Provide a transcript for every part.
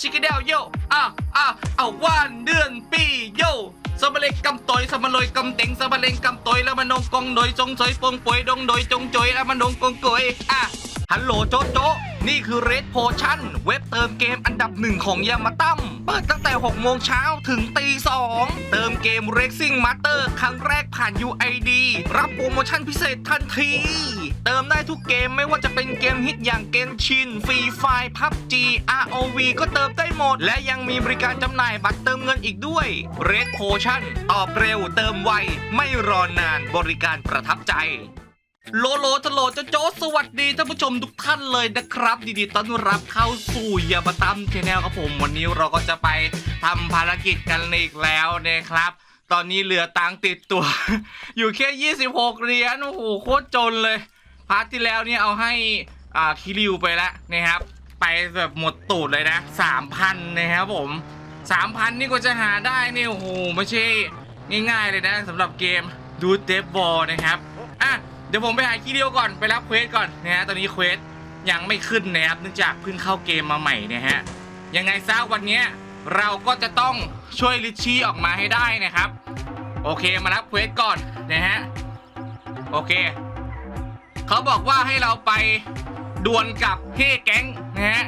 ชิคกี้เดลโยอะอะเอาวันเดือนปีโยสมะเลงกำตอยสมะลอยกำเต็งสมะเลงกำตอยแล้วมันนงกองโดยจงสอยปงป่วยดงโดยจงจอยแล้วมันนงกองกวยอะ ฮัลโหลโจโจนี่คือ Red Potion เว็บเติมเกมอันดับหนึ่งของยามาตั้มเปิดตั้งแต่ 6 โมงเช้าถึงตี2เติมเกม Racing Master ครั้งแรกผ่าน UID รับโปรโมชั่นพิเศษทันที เติมได้ทุกเกมไม่ว่าจะเป็นเกมฮิตอย่างเกนชินฟรีไฟพับ G ROV ก็เติมได้หมด และยังมีบริการจำหน่ายบัตรเติมเงินอีกด้วย Red Potion ตอบเร็วเติมไว ไม่รอนานบริการประทับใจ โลโลทโลโจโจสวัสดีท่านผู้ชมทุกท่านเลยนะครับดีดีต้อนรับเข้าสู่ยามาตัมชแนลครับผมวันนี้เราก็จะไปทำภารกิจกันอีกแล้วนะครับ ตอนนี้เหลือตังติดตัว อยู่แค่ 26 เหรียญโอ้โหโคตรจนเลย พาร์ทที่แล้วเนี่ยเอาให้อ่าคิริวไปแล้วนะครับ ไปแบบหมดตูดเลยนะ3,000นะครับผม3,000นี่ก็จะหาได้นี่โอ้โหไม่ใช่ง่ายๆเลยนะสำหรับเกมดูเดฟบอลนะครับอะ ดี๋ยวผมไปหาคิริวก่อนไปรับเควสก่อนนะฮะตอนนี้เควสยังไม่ขึ้นนะครับเนื่องจากเพิ่งเข้าเกมมาใหม่นะฮะยังไงซะวันนี้เราก็จะต้องช่วยลิชชี่ออกมาให้ได้นะครับ โอเคมารับเควสก่อนนะฮะโอเคเขาบอกว่าให้เราไปดวลกับเฮ่แก๊งนะฮะ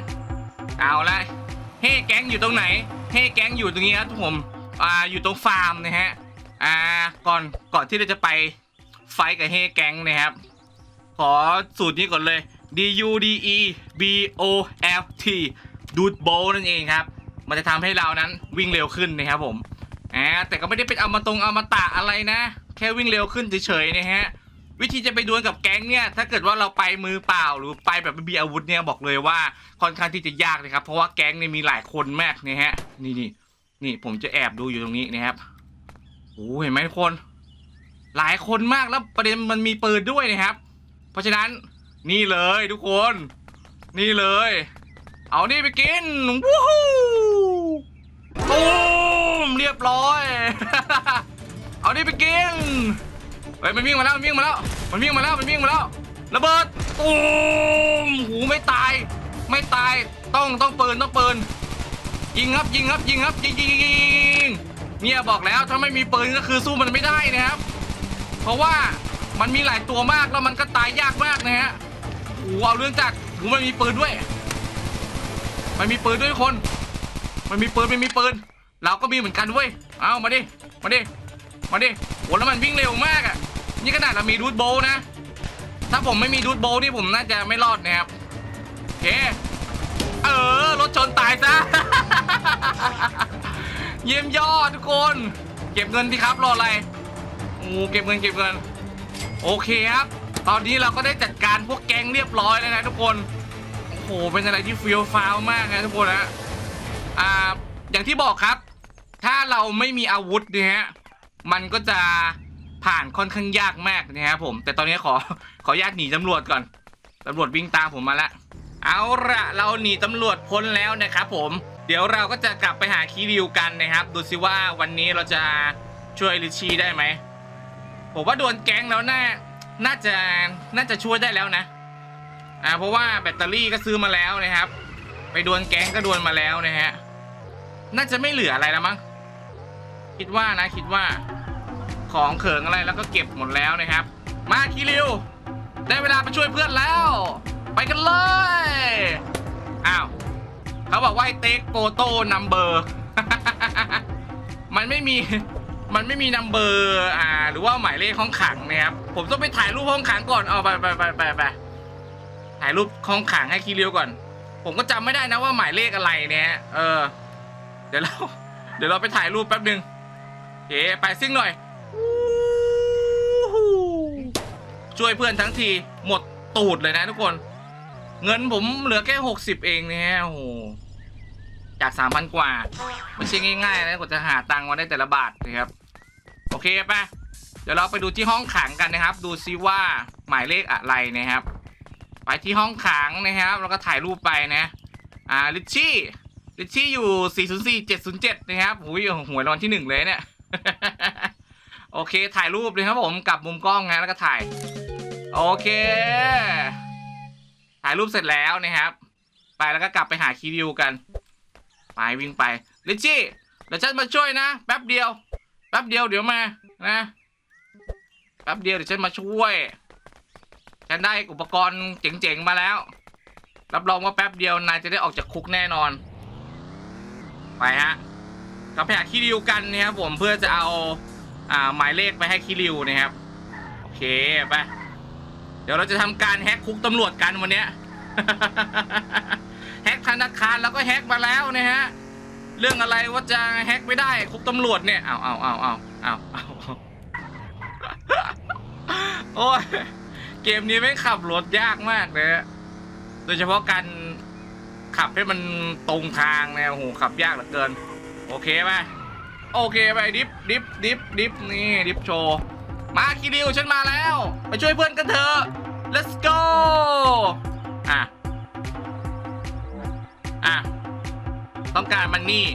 เอาละเฮ่แก๊งอยู่ตรงไหนเฮ่แก๊งอยู่ตรงนี้ครับทุกผมอ่าอยู่ตรงฟาร์มนะฮะอ่าก่อนก่อนที่เราจะไป ไฟกับเฮแก๊งนะครับ ขอสูตรนี้ก่อนเลย D U D E B O L T ดูดโบนั่นเองครับ มันจะทำให้เรานั้นวิ่งเร็วขึ้นนะครับผมอ่าแต่ก็ไม่ได้เป็นเอามาตรงเอามาตะอะไรนะ แค่วิ่งเร็วขึ้นเฉยๆนะฮะวิธีจะไปดวลกับแก๊งเนี่ย ถ้าเกิดว่าเราไปมือเปล่าหรือไปแบบไม่มีอาวุธเนี่ยบอกเลยว่าค่อนข้างที่จะยากนะครับ เพราะว่าแก๊งเนี่ยมีหลายคนมากนะฮะ นี่นี่นี่ผมจะแอบดูอยู่ตรงนี้นะครับโอ้เห็นไหมทุกคน หลายคนมากแล้วประเด็นมันมีปืนด้วยนะครับ เพราะฉะนั้นนี่เลยทุกคน นี่เลย เอานี่ไปกินวู้ฮู้ตูมเรียบร้อย เอานี่ไปกินเฮ้ยมันวิ่งมาแล้วมันวิ่งมาแล้วมันวิ่งมาแล้วมันวิ่งมาแล้วระเบิดตูมหูไม่ตาย ไม่ตายต้องต้องปืนต้องปืนยิงครับยิงครับยิงครับยิงยิงยิงยิงเนี่ยบอกแล้วถ้าไม่มีปืนก็คือสู้มันไม่ได้นะครับ เพราะว่ามันมีหลายตัวมากแล้วมันก็ตายยากมากนะฮะโอ้โหเอาเรื่องจากหูมันมีปืนด้วย มันมีปืนด้วยทุกคน มันมีปืนมันมีปืน เราก็มีเหมือนกันเว้ย เอามาดิ มาดิ มาดิโหแล้วมันวิ่งเร็วมากอะ นี่ขนาดเรามีดูดโบว์นะ ถ้าผมไม่มีดูดโบว์นี่ผมน่าจะไม่รอดนะครับโอเค เออ รถชนตายซะ เยี่ยมยอดทุกคน เก็บเงินที่ครับรออะไร อ้เก็บเงินเก็บเงินโอเคครับ ตอนนี้เราก็ได้จัดการพวกแก๊งเรียบร้อยแล้วนะทุกคนโอ้โหเป็นอะไรที่ฟิลฟาวมากนะทุกคนนะอ่าอย่างที่บอกครับ ถ้าเราไม่มีอาวุธเนี่ยฮะมันก็จะผ่านค่อนข้างยากมากนะครับผม แต่ตอนนี้ขอขอญาตหนีตำรวจก่อนตำรวจวิ่งตามผมมาละเอาละเราหนีตำรวจพ้นแล้วนะครับผม เดี๋ยวเราก็จะกลับไปหาคีริวกันนะครับ ดูสิว่าวันนี้เราจะช่วยลิชชี่ได้ไหม ผมว่าโดนแก๊งแล้วน่า น่าจะ น่าจะช่วยได้แล้วนะ อ่า เพราะว่าแบตเตอรี่ก็ซื้อมาแล้วนะครับ ไปดวลแก๊งก็ดวลมาแล้วนะฮะ น่าจะไม่เหลืออะไรแล้วมั้ง คิดว่านะคิดว่า ของเขิงอะไรแล้วก็เก็บหมดแล้วนะครับ มาคิริว ได้เวลาไปช่วยเพื่อนแล้ว ไปกันเลย อ้าว เขาบอกว่าให้เทคโฟโต้นัมเบอร์ มันไม่มี มันไม่มีนัมเบอร์อ่า หรือว่าหมายเลขห้องขังนะครับผมต้องไปถ่ายรูปห้องขังก่อนเอาไปไปไปไปไปถ่ายรูปห้องขังให้คิริวก่อน ผมก็จำไม่ได้นะว่าหมายเลขอะไรเนี่ยเออ เดี๋ยวเราเดี๋ยวเราไปถ่ายรูปแป๊บหนึ่งเก๋ไปซิ่งหน่อยช่วยเพื่อนทั้งทีหมดตูดเลยนะทุกคน เงินผมเหลือแค่หกสิบเองเนี่ยโอ้โห จากสามพันกว่า ไม่ใช่ง่ายๆนะกว่าจะหาตังค์มาได้แต่ละบาทนะครับ โอเคไปเดี๋ยวเราไปดูที่ห้องขังกันนะครับ ดูซิว่าหมายเลขอะไรนะครับ ไปที่ห้องขังนะครับ แล้วก็ถ่ายรูปไปนะ อ่าลิชชี่ลิชชี่อยู่ 404 707 นะครับหูยหวยรางวัลที่หนึ่งเลยเนี่ย โอเค ถ่ายรูปเลยครับผมกับมุมกล้องนะแล้วก็ถ่าย โอเค ถ่ายรูปเสร็จแล้วนะครับ ไปแล้วก็กลับไปหาคีวิวกัน ไปวิ่งไปลิชี่เดี๋ยวฉันมาช่วยนะแป๊บเดียวแป๊บเดียวเดี๋ยวมานะแป๊บเดียวเดี๋ยวฉันมาช่วยฉันได้อุปกรณ์เจ๋งๆมาแล้ว รับรองว่าแป๊บเดียวนายจะได้ออกจากคุกแน่นอน ไปฮะเราไปหาคิริวกันนะครับผมเพื่อจะเอาอ่าหมายเลขไปให้คิริวนะครับโอเคไปเดี๋ยวเราจะทำการแฮกคุกตำรวจกันวันเนี้ย แฮกธนาคารแล้วก็แฮกมาแล้วนะฮะ เรื่องอะไรว่าจะแฮกไม่ได้คุกตำรวจเนี่ยเอาเอาเอาเอาเอาเอาโอ้ยเกมนี้ไม่ขับรถยากมากเลยโดยเฉพาะการขับให้มันตรงทางเนี่ยโอ้โหขับยากเหลือเกิน โอเคไหมโอเคไปดิฟดิฟดิฟดิฟนี่ดิฟโชว์มาคิริวฉันมาแล้ว ไปช่วยเพื่อนกันเถอะ let's go อะ ต้องการมันนี่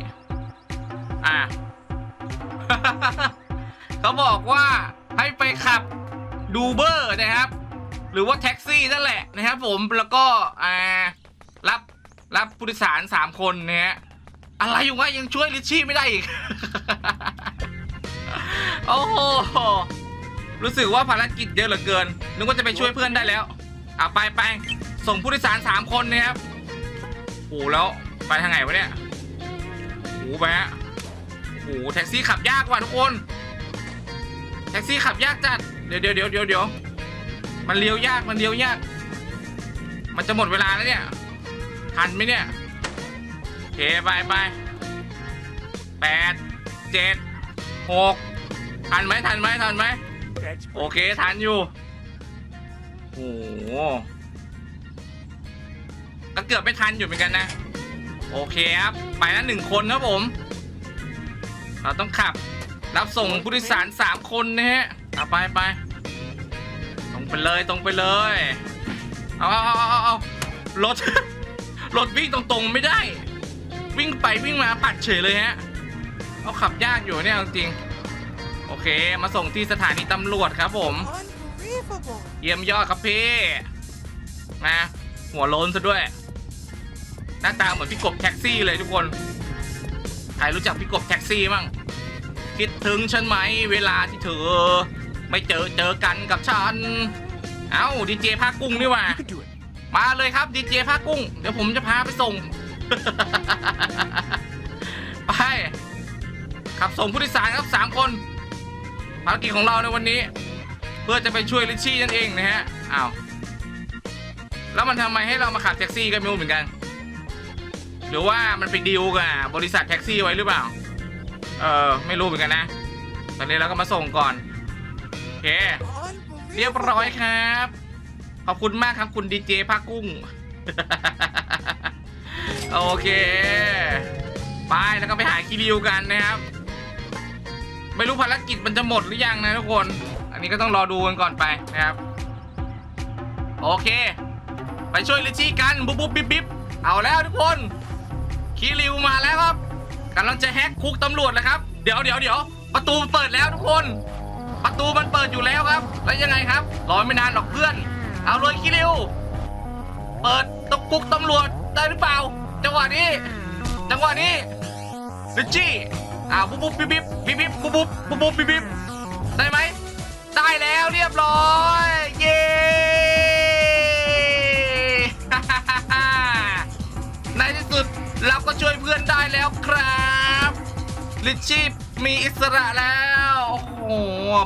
อะ เขาบอกว่าให้ไปขับดูเบอร์นะครับ หรือว่าแท็กซี่นั่นแหละนะครับผมแล้วก็อ่ารับรับผู้โดยสารสามคนนะฮะอะไรอยู่วะยังช่วยลิชชี่ไม่ได้อีก โอ้โห รู้สึกว่าภารกิจเยอะเหลือเกิน นึกว่าจะไปช่วยเพื่อนได้แล้วเอาไปไปส่งผู้โดยสารสามคนนะครับโอ้โหแล้วไปทางไหนวะเนี่ย ไปฮะโอ้โหแท็กซี่ขับยากว่ะทุกคน แท็กซี่ขับยากจัด เดี๋ยวเดี๋ยวเดี๋ยวเดี๋ยวเดี๋ยวมันเลี้ยวยากมันเลี้ยวยาก มันจะหมดเวลาแล้วเนี่ยทันไหมเนี่ยโอเคไปไปแปดเจ็ดหกทันไหมทันไหมทันไหมโอเคทันอยู่โอ้โหก็เกือบไม่ทันอยู่เหมือนกันนะ โอเคครับ ไปแล้วหนึ่งคนครับผม เราต้องขับ รับส่งผู้โดยสารสามคนนะฮะเอาไปไปตรงไปเลยตรงไปเลย เอาเอาเอาเอาเอารถ รถวิ่งตรงๆไม่ได้ วิ่งไปวิ่งมาปัดเฉยเลยฮะ เอาขับยากอยู่เนี่ยเอาจริง โอเค มาส่งที่สถานีตำรวจครับผม Unbelievable. เยี่ยมยอดครับพี่ นะ หัวโล้นซะด้วย หน้าตาเหมือนพี่กบแท็กซี่เลยทุกคน ใครรู้จักพี่กบแท็กซี่มั่งคิดถึงฉันไหมเวลาที่เธอ ไม่เจอเจอกันกับฉัน เอ้าดีเจภาคกุ้งนี่ว่า มาเลยครับดีเจภาคกุ้ง เดี๋ยวผมจะพาไปส่ง ไปขับส่งผู้โดยสารครับสามคนภารกิจของเราในวันนี้ เพื่อจะไปช่วยลิชชี่นั่นเองนะฮะอ้าวแล้วมันทำไมให้เรามาขับแท็กซี่กันไม่รู้เหมือนกัน หรือว่ามันไปดีลกับบริษัทแท็กซี่ไว้หรือเปล่า เออไม่รู้เหมือนกันนะ ตอนนี้เราก็มาส่งก่อนโอเคเรียบร้อยครับ ขอบคุณมากครับคุณดีเจภาคกุ้ง โอเค ไปแล้วก็ไปหาคิริวกันนะครับ ไม่รู้ภารกิจมันจะหมดหรือยังนะทุกคน อันนี้ก็ต้องรอดูกันก่อนไปนะครับ โอเค ไปช่วยลิชชี่กัน บุ๊บบุ๊บบิ๊บบิ๊บเอาแล้วทุกคน คิริวมาแล้วครับกำลังจะแฮกคุกตำรวจแล้วครับ เดี๋ยวเดี๋ยวเดี๋ยวประตูเปิดแล้วทุกคน ประตูมันเปิดอยู่แล้วครับ แล้วยังไงครับรอไม่นานหรอกเพื่อน เอาเลยคิริว เปิดตกคุกตำรวจได้หรือเปล่า จังหวะนี้ จังหวะนี้ลิชชี่อ่าบุ๊บบุ๊บบิ๊บบิ๊บบิ๊บบิ๊บบุ๊บบุ๊บบุบบุบบิบบิ๊บได้ไหมได้แล้วเรียบร้อย เย้ เราก็ช่วยเพื่อนได้แล้วครับลิชชี่มีอิสระแล้วโอ้โห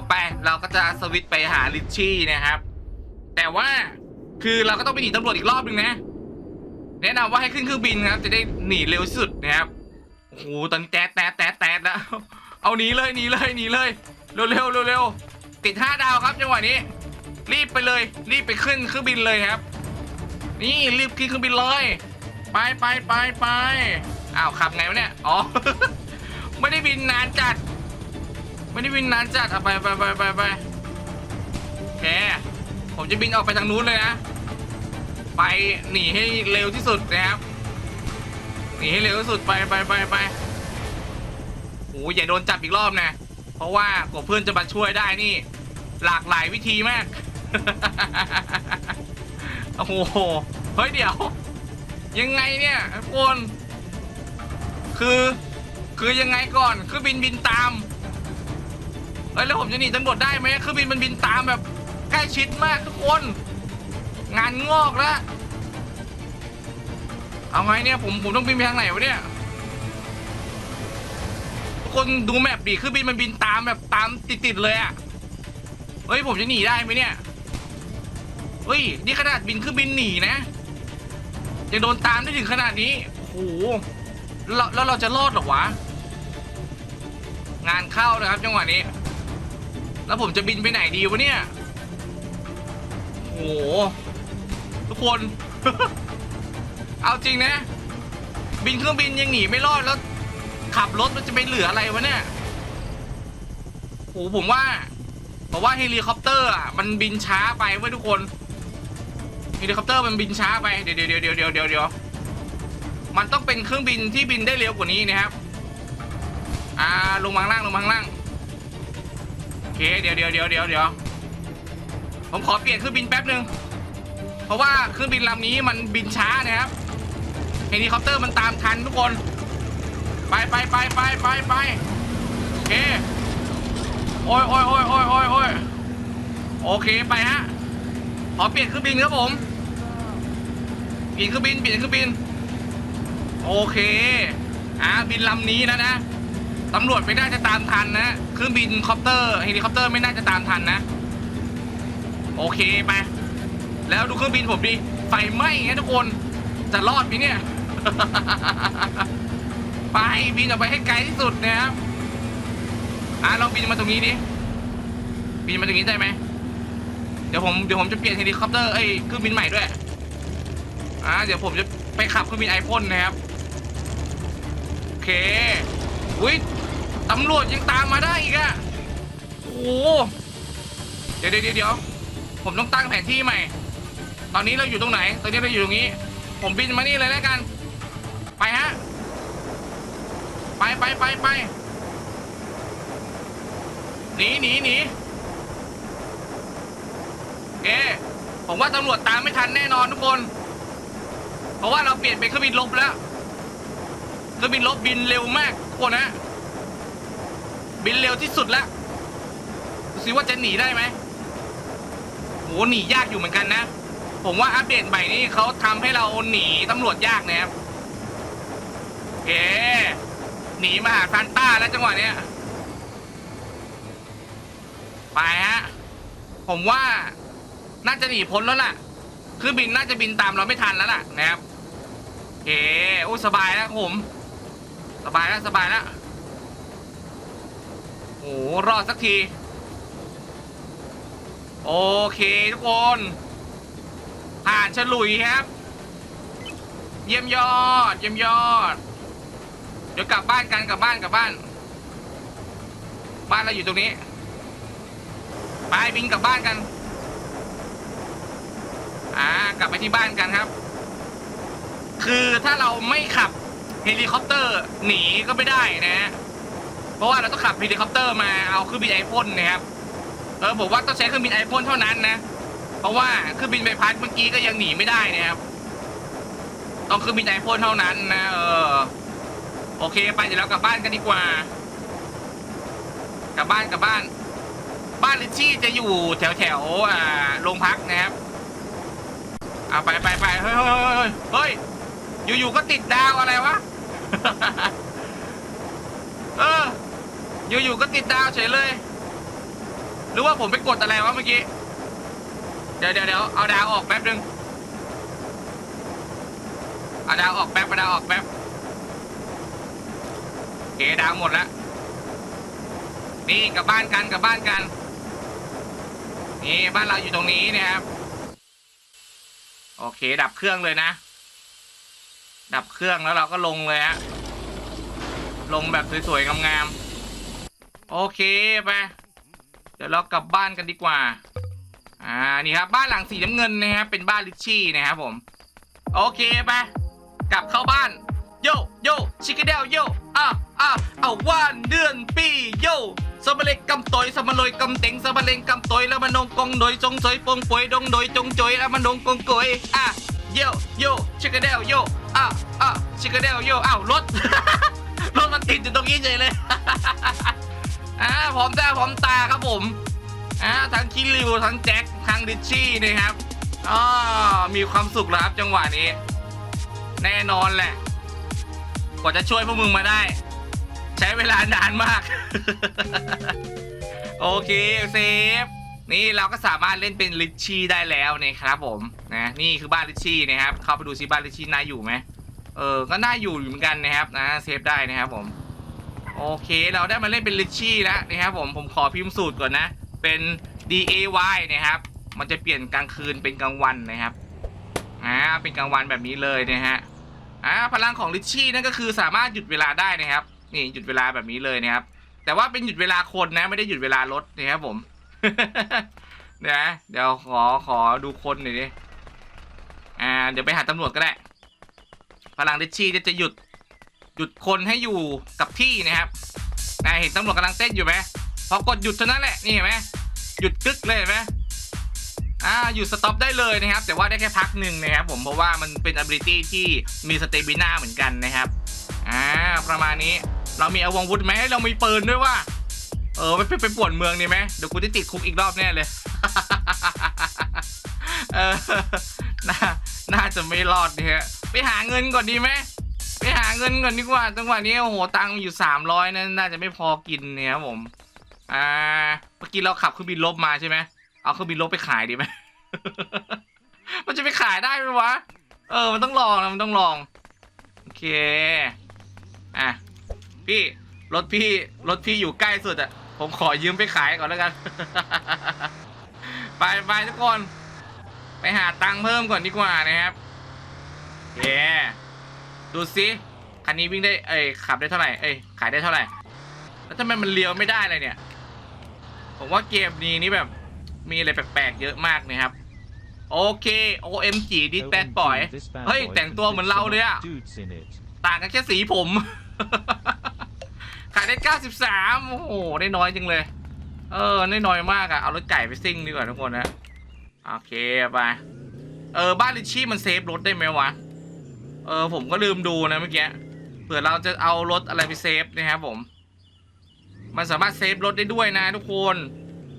ไปเราก็จะสวิตไปหาลิชชี่นะครับ แต่ว่าคือเราก็ต้องไปหนีตำรวจอีกรอบหนึ่งนะ แนะนำว่าให้ขึ้นเครื่องบินครับ จะได้หนีเร็วที่สุดนะครับโอ้โหตอนนี้แต๊ดแต๊ดแต๊ดแต๊ดแล้วเอาหนีเลยหนีเลยหนีเลยเร็วเร็วเร็วติดห้าดาวครับจังหวะนี้ รีบไปเลย รีบไปขึ้นเครื่องบินเลยครับ นี่รีบขึ้นเครื่องบินเลย ไปไปไปไปอ้าวขับไงวะเนี่ย อ๋อ ไม่ได้บินนานจัด ไม่ได้บินนานจัดเอะไปไปไปไปไปโอเค ผมจะบินออกไปทางนู้นเลยนะ ไปหนีให้เร็วที่สุดนะครับ หนีให้เร็วที่สุดไปไปไปไปโอ้ยอย่าโดนจับอีกรอบนะ เพราะว่ากว่าเพื่อนจะมาช่วยได้นี่ หลากหลายวิธีมาก โอ้โห เฮ้ยเดี๋ยว ยังไงเนี่ยทุกคนคือคือยังไงก่อนเครื่องบินบินตามเอ้ยแล้วผมจะหนีตำรวจได้ไหมเครื่องบินมันบินตามแบบใกล้ชิดมากทุกคน งานงอกแล้วเอาไงเนี่ยผมผมต้องบินไปทางไหนวะเนี่ยทุกคนดูแมปดิคือบินมันบินตามแบบตามติดๆเลยอะเฮ้ยผมจะหนีได้ไหมเนี่ยเฮ้ยนี่ขนาดบินคือบินหนีนะ ยังโดนตามได้ถึงขนาดนี้โอ้โหแล้วแล้วเราจะรอดหรอวะ งานเข้านะครับจังหวะนี้ แล้วผมจะบินไปไหนดีวะเนี่ยโอ้โหทุกคน เอาจริงนะ บินเครื่องบินยังหนีไม่รอดแล้วขับรถมันจะไปเหลืออะไรวะเนี่ยโหผมว่าผมว่าเฮลิคอปเตอร์อะมันบินช้าไปเว้ยทุกคน ลิคอปเตอร์มันบินช้าไป เดี๋ยวเดี๋ยวเดี๋ยวเดี๋ยวเดี๋ยวเดี๋ยวมันต้องเป็นเครื่องบินที่บินได้เร็วกว่านี้นะครับ อ่าลงมางล่างลงมางล่าง โอเคเดี๋ยวเดี๋ยวเดี๋ยวเดี๋ยวเดี๋ยวผมขอเปลี่ยนเครื่องบินแป๊บหนึ่งเพราะว่าเครื่องบินลำนี้มันบินช้านะครับเฮลิคอปเตอร์มันตามทันทุกคน ไปไปไปไปไปไปโอเคโอ้ยโอ้ยโอ้ยโอ้ยโอ้ยโอเคไปฮะขอเปลี่ยนเครื่องบินครับผม เปลี่ยนเครื่องบินเปลี่ยนเครื่องบิน โอเคอ่าบินลำนี้แล้วนะตำรวจไม่น่าจะตามทันนะเครื่องบินคอปเตอร์เฮลิคอปเตอร์ไม่น่าจะตามทันนะ โอเคไปแล้วดูเครื่องบินผมดิไฟไหม้ไงทุกคนจะรอดไหมเนี่ย ไปบินออกไปให้ไกลที่สุดนะครับอะลองบินมาตรงนี้ดิบินมาตรงนี้ได้ไหมเดี๋ยวผมเดี๋ยวผมจะเปลี่ยนเฮลิคอปเตอร์เอ้ยเครื่องบินใหม่ด้วย อ่าเดี๋ยวผมจะไปขับเครื่องบินไอพ่นนะครับ โอเคอุ้ยตำรวจยังตามมาได้อีกอะโอ้โหเดี๋ยวเดี๋ยวเดี๋ยวเดี๋ยวผมต้องตั้งแผนที่ใหม่ ตอนนี้เราอยู่ตรงไหน ตอนนี้เราอยู่ตรงนี้ ผมบินมานี่เลยแล้วกัน ไปฮะ ไปไปไปไปหนีหนีหนีโอเคผมว่าตำรวจตามไม่ทันแน่นอนทุกคน ราะว่าเราเปลี่ยนเป็นเครื่องบินลบแล้วเครื่องบินลบบินเร็วมากทุกคนะบินเร็วที่สุดแล้วดูสิว่าจะหนีได้ไหมโหหนียากอยู่เหมือนกันนะ ผมว่าอัปเดตใหม่นี้เขาทำให้เราหนีตำรวจยากนะครับโอเคหนีมาหาซานต้าแล้วจังหวะเนี้ยไปฮะผมว่าน่าจะหนีพ้นแล้วล่ะ คือบินน่าจะบินตามเราไม่ทันแล้วล่ะนะครับ เคโอ้สบายแล้วผม สบายแล้วสบายแล้วโอ้รอดสักที โอเคทุกคน ผ่านฉลุยครับ เยี่ยมยอด เยี่ยมยอด เดี๋ยวกลับบ้านกันกลับบ้านกลับบ้าน บ้านเราอยู่ตรงนี้ ไปบินกลับบ้านกัน อ่ากลับไปที่บ้านกันครับ คือถ้าเราไม่ขับเฮลิคอปเตอร์หนีก็ไม่ได้นะฮะเพราะว่าเราต้องขับเฮลิคอปเตอร์มาเอาเครื่องบินไอพ่นนะครับเออผมว่าต้องใช้เครื่องบินไอพ่นเท่านั้นนะ เพราะว่าเครื่องบินใบพัดเมื่อกี้ก็ยังหนีไม่ได้นะครับ ต้องเครื่องบินไอพ่นเท่านั้นนะเออโอเคไปเดี๋ยวเรากลับบ้านกันดีกว่า กลับบ้านกลับบ้าน บ้านลิชชี่จะอยู่แถวแถวอ่าโรงพักนะครับเอาไปไปไปเฮ้ยเฮ้ยเฮ้ยเฮ้ย อยู่ๆก็ติดดาวอะไรวะ เออ อยู่ๆก็ติดดาวเฉยเลย หรือว่าผมไปกดอะไรวะเมื่อกี้ เดี๋ยวเดี๋ยวเดี๋ยวเอาดาวออกแป๊บนึงเอาดาวออกแป๊บเอาดาวออกแป๊บเคดาวหมดแล้วนี่กลับบ้านกันกลับบ้านกัน นี่บ้านเราอยู่ตรงนี้นะครับ โอเค ดับเครื่องเลยนะ ดับเครื่องแล้วเราก็ลงเลยฮะลงแบบสวยๆงามๆโอเคไปเดี๋ยวเรากลับบ้านกันดีกว่า อ่านี่ครับบ้านหลังสีน้ำเงินนะครับเป็นบ้านลิชชี่นะครับผม โอเคไปกลับเข้าบ้านโยโยชิคกี้เดลโยอะอะเอาว่านเดือนปีโยสมเล็กกำตอยสมลอยกำเต็งสมเลงกำตอยแล้วมันนงกองโดยจงสอยปงป่วยดงโดยจงจอยแล้วมันนงกองกวยอะ โยโยชิคกี้เดลโยอะอะชิคกี้เดลโยอ้าวรถเลย อ่าพร้อมหน้าพร้อมตาครับผม อ่าทั้งคิริวทั้งแจ็คทั้งริชชี่นะครับอ๋อมีความสุขแล้วครับจังหวะนี้ แน่นอนแหละ กว่าจะช่วยพวกมึงมาได้ ใช้เวลานานมาก โอเคเซฟ นี่เราก็สามารถเล่นเป็นลิชชี่ได้แล้วนะครับผมนะนี่คือบ้านลิชชี่นะครับเข้าไปดูซิบ้านลิชชี่น่าอยู่ไหมเออก็น่าอยู่อยู่เหมือนกันนะครับนะเซฟได้นะครับผมโอเคเราได้มาเล่นเป็นลิชชี่แล้วนะครับผมผมขอพิมพ์สูตรก่อนนะ เป็น D A Y นะครับ มันจะเปลี่ยนกลางคืนเป็นกลางวันนะครับอ่าเป็นกลางวันแบบนี้เลยนะฮะอ่าพลังของลิชชี่นั่นก็คือสามารถหยุดเวลาได้นะครับนี่หยุดเวลาแบบนี้เลยนะครับแต่ว่าเป็นหยุดเวลาคนนะไม่ได้หยุดเวลารถนะครับผม เดี๋ยวนะเดี๋ยวขอขอดูคนหน่อยดิอ่าเดี๋ยวไปหาตำรวจก็ได้ พลังลิชชี่จะจะหยุด หยุดคนให้อยู่กับที่นะครับนายเห็นตำรวจกำลังเต้นอยู่ไหมพอกดหยุดเท่านั้นแหละนี่เห็นไหมหยุดกึกเลยเห็นไหมอ่าหยุดสต็อปได้เลยนะครับ แต่ว่าได้แค่พักหนึ่งนะครับผมเพราะว่ามันเป็น ability ที่มีสเตบิน่าเหมือนกันนะครับอ่าประมาณนี้เรามีอาวงวุธไหมเรามีปืนด้วยว่า เออไปไปไปป่วนเมืองดีไหมเดี๋ยวกูจะติดคุกอีกรอบแน่เลยเออน่าน่าจะไม่รอดเนี่ยไปหาเงินก่อนดีไหมไปหาเงินก่อนดีกว่าจังหวะนี้โอ้โหตังค์มีอยู่สามร้อยนั่นน่าจะไม่พอกินเนี่ยครับผมอ่าเมื่อกี้เราขับเครื่องบินลบมาใช่ไหมเอาเครื่องบินลบไปขายดีไหมมันจะไปขายได้ไหมวะเออ มันต้องลองนะมันต้องลองโอเคอะพี่รถพี่รถพี่อยู่ใกล้สุดอะ ผมขอยืมไปขายก่อนแล้วกัน ไปไปทุกคน ไปหาตังค์เพิ่มก่อนดีกว่านะครับเย้ดูสิคันนี้วิ่งได้ เอ้ยขับได้เท่าไหร่ เอ้ยขายได้เท่าไหร่ แล้วทำไมมันเลี้ยวไม่ได้เลยเนี่ย ผมว่าเกมนี้นี่แบบมีอะไรแปลกๆเยอะมากนะครับ โอเค OMG ดิสแบดปล่อย เฮ้ย แต่งตัวเหมือนเราเลยอะ Dudes in it. ต่างกันแค่สีผม ขายได้ 93 โอ้โห ได้น้อยจังเลย เออ ได้น้อยมากอะเอารถไก่ไปซิ่งดีกว่าทุกคนนะ โอเค ไป เออ บ้านลิชชี่มันเซฟรถได้ไหมวะ เออ ผมก็ลืมดูนะเมื่อกี้ เผื่อเราจะเอารถอะไรไปเซฟนะครับผม มันสามารถเซฟรถได้ด้วยนะทุกคน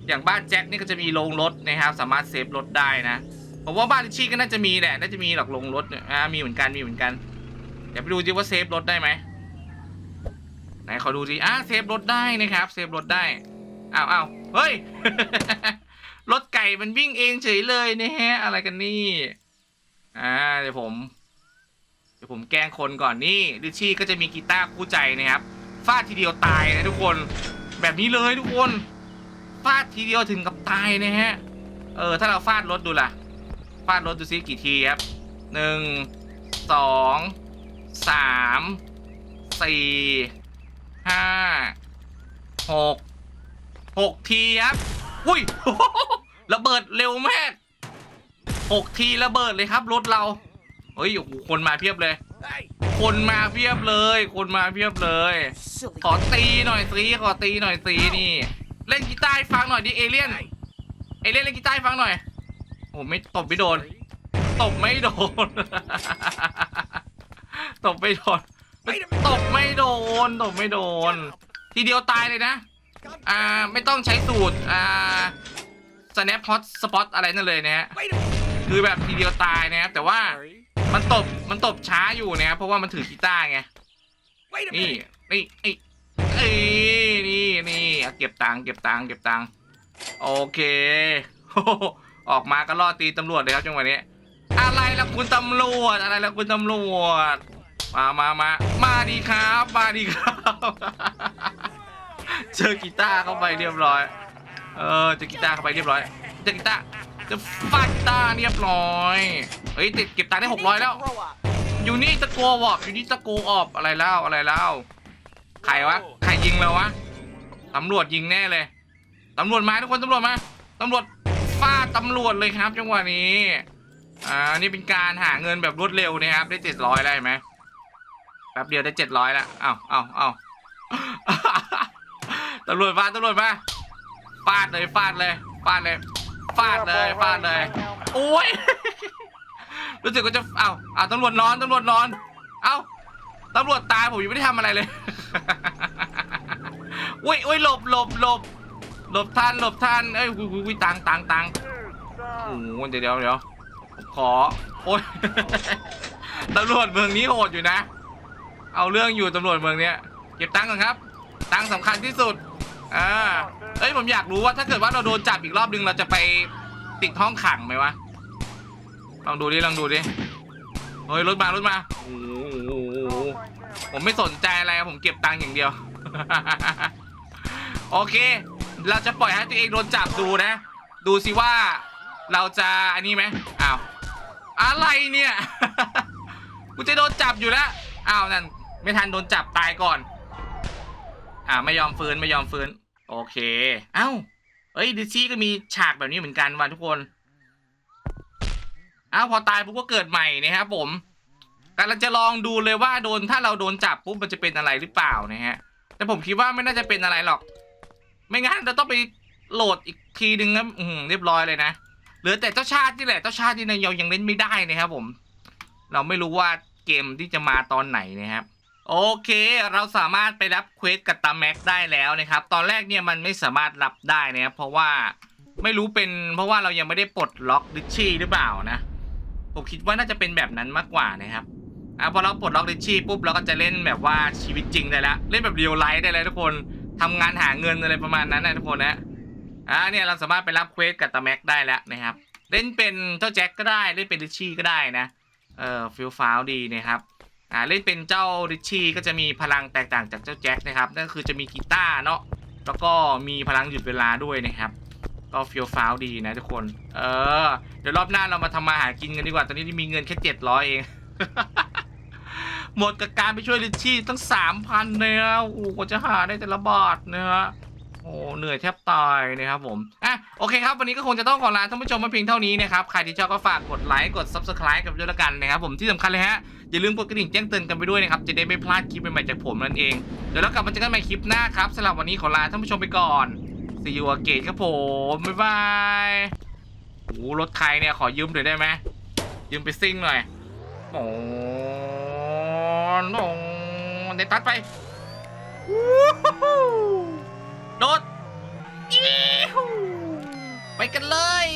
อย่างบ้านแจ็คนี่ก็จะมีโรงรถนะครับ สามารถเซฟรถได้นะผมว่าบ้านลิชชี่ก็น่าจะมีแหละ น่าจะมีหรอกโรงรถเนี่ยอ่ามีเหมือนกัน มีเหมือนกัน เดี๋ยวไปดูดิว่าเซฟรถได้ไหม ไหนขอดูดิอ่าเซฟรถได้นะครับเซฟรถได้อ้าวอ้าวเฮ้ย รถไก่มันวิ่งเองเฉยเลยนะฮะ อะไรกันนี่ อ่าเดี๋ยวผม เดี๋ยวผมแกล้งคนก่อนนี่ดิชชี่ก็จะมีกีตาร์คู่ใจนะครับฟาดทีเดียวตายนะทุกคน แบบนี้เลยทุกคนฟาดทีเดียวถึงกับตายนะฮะ เออถ้าเราฟาดรถดูล่ะ ฟาดรถดูซิกี่ทีครับหนึ่งสองสามสี่ ห้าหกหกทีครับอุ้ยระเบิดเร็วมากหกทีระเบิดเลยครับรถเราเฮ้ยโอ้โหคนมาเพียบเลย คนมาเพียบเลย คนมาเพียบเลย ขอตีหน่อยสิขอตีหน่อยสินี่ เล่นกีตาร์ฟังหน่อยดิเอเลี่ยนเอเลี่ยนเล่นกีตาร์ฟังหน่อยโอ้ไม่ตบไม่โดนตบไม่โดนตบไม่โดน ตบไม่โดนตบไม่โดน ทีเดียวตายเลยนะ อ่าไม่ต้องใช้สูตร อ่า snap hot spot อะไรนั่นเลยนะฮะคือแบบทีเดียวตายนะครับแต่ว่ามันตบมันตบช้าอยู่นะครับเพราะว่ามันถือกีตาร์ไงนี่นี่ไอ้ไอ้ยนี่นี่เอาเก็บตังค์เก็บตังค์เก็บตังค์โอเคโอออกมาก็ล่อตีตำรวจเลยครับจังหวะนี้ อะไรล่ะคุณตำรวจอะไรล่ะคุณตำรวจ มามามามาดีครับ มาดีครับเจอกีตาร์เข้าไปเรียบร้อย เออเจอกีตาร์เข้าไปเรียบร้อยเจอกีตาร์จะฟาดกีตาร์เรียบร้อยเฮ้ยติดเก็บตังค์ได้หกร้อยแล้ว อยู่นี่ตะโกวอบอยู่นี่ตะโกออบอะไรเล่าอะไรเล่าใครวะใครยิงเราวะตำรวจยิงแน่เลยตำรวจมาทุกคนตำรวจมาตำรวจฟาดตำรวจเลยครับจังหวะนี้อ่านี่เป็นการหาเงินแบบรวดเร็วนะครับได้เจ็ดร้อยได้ไหม แป๊บเดียวได้เจ็ดร้อยละอ้าวอ้าวอ้าตำรวจมาตำรวจมาฟาดเลยฟาดเลยฟาดเลยฟาดเลยฟาดเลยโอ้ยรู้สึกว่าจะเอ้าเอ้าตำรวจนอนตำรวจนอน เอ้าตำรวจตายผมยังไม่ได้ทำอะไรเลยอุ้ยอุ้ยหลบหลบหลบหลบทันหลบทันเอ้ยอุ้ยอุ้ยคุยตังตังตังโอ้โหเดี๋ยเดี๋ยวเดี๋ยวขอโอ้ยตำรวจเมืองนี้โหดอยู่นะ เอาเรื่องอยู่ตำรวจเมืองเนี้ยเก็บตังค์ก่อนครับ ตังค์สำคัญที่สุดอ่าเอ้ยผมอยากรู้ว่าถ้าเกิดว่าเราโดนจับอีกรอบนึงเราจะไปติดห้องขังไหมวะลองดูดิลองดูดิเฮ้ยรถมารถมาโอ้โหผมไม่สนใจอะไรผมเก็บตังค์อย่างเดียว โอเค เราจะปล่อยให้ตัวเองโดนจับดูนะ ดูสิว่าเราจะอันนี้ไหมอ้าวอะไรเนี่ย กูจะโดนจับอยู่แล้วอ้าวนั่น ไม่ทันโดนจับตายก่อน อ่าไม่ยอมฟื้นไม่ยอมฟื้น โอเค เอ้าเอ้ยดิซี่ก็มีฉากแบบนี้เหมือนกันว่ะทุกคน เอ้าพอตายปุ๊บก็เกิดใหม่นะครับผมกำลังจะลองดูเลยว่าโดนถ้าเราโดนจับปุ๊บมันจะเป็นอะไรหรือเปล่านะฮะ แต่ผมคิดว่าไม่น่าจะเป็นอะไรหรอก ไม่งั้นเราต้องไปโหลดอีกทีนึงนะอืมเรียบร้อยเลยนะเหลือแต่เจ้าชาตินี่แหละเจ้าชาตินี่เรายังเล่นไม่ได้นะครับผม เราไม่รู้ว่าเกมที่จะมาตอนไหนนะครับ โอเค เราสามารถไปรับเควสกับตาแม็กได้แล้วนะครับ ตอนแรกเนี่ยมันไม่สามารถรับได้นะครับเพราะว่าไม่รู้เป็นเพราะว่าเรายังไม่ได้ปลดล็อกดิชชี่หรือเปล่านะ ผมคิดว่าน่าจะเป็นแบบนั้นมากกว่านะครับอะพอเราปลดล็อกดิชชี่ปุ๊บเราก็จะเล่นแบบว่าชีวิตจริงได้แล้วเล่นแบบเรียลไลฟ์ได้เลยทุกคนทำงานหาเงินอะไรประมาณนั้นนะทุกคนนะอ่าเนี่ยเราสามารถไปรับเควสกับตาแม็กได้แล้วนะครับ เล่นเป็นเจ้าแจ็คก็ได้เล่นเป็นดิชชี่ก็ได้นะเออฟิลฟ้าวดีนะครับ อ่าเล่นเป็นเจ้าดิชชี่ก็จะมีพลังแตกต่างจากเจ้าแจ็คนะครับนั่นคือจะมีกีตาร์เนาะแล้วก็มีพลังหยุดเวลาด้วยนะครับ ก็ฟิลฟ้าวดีนะทุกคน เออ เดี๋ยวรอบหน้าเรามาทำมาหากินกันดีกว่า ตอนนี้มีเงินแค่เจ็ดร้อยเอง หมดกับการไปช่วยลิชชี่ตั้งสามพันเนี่ยโอ้โหจะหาได้แต่ละบาทนะฮะ โอ้เหนื่อยแทบตายนะครับผมอะโอเคครับวันนี้ก็คงจะต้องขอลาท่านผู้ชมมาเพียงเท่านี้นะครับใครที่ชอบก็ฝากกดไลค์กด subscribe กันด้วยละกันนะครับผมที่สำคัญเลยฮะอย่าลืมกดกระดิ่งแจ้งเตือนกันไปด้วยนะครับจะได้ไม่พลาดคลิปใหม่ๆจากผมนั่นเองเดี๋ยวเรากลับมาเจอกันใหม่คลิปหน้าครับสำหรับวันนี้ขอลาท่านผู้ชมไปก่อน See you again ครับผมบ๊ายบายโอ้รถใครเนี่ยขอยืมหน่อยได้ไหมยืมไปซิ่งหน่อยโอ้โหเดตัดไปวู้ โน้วไปกันเลย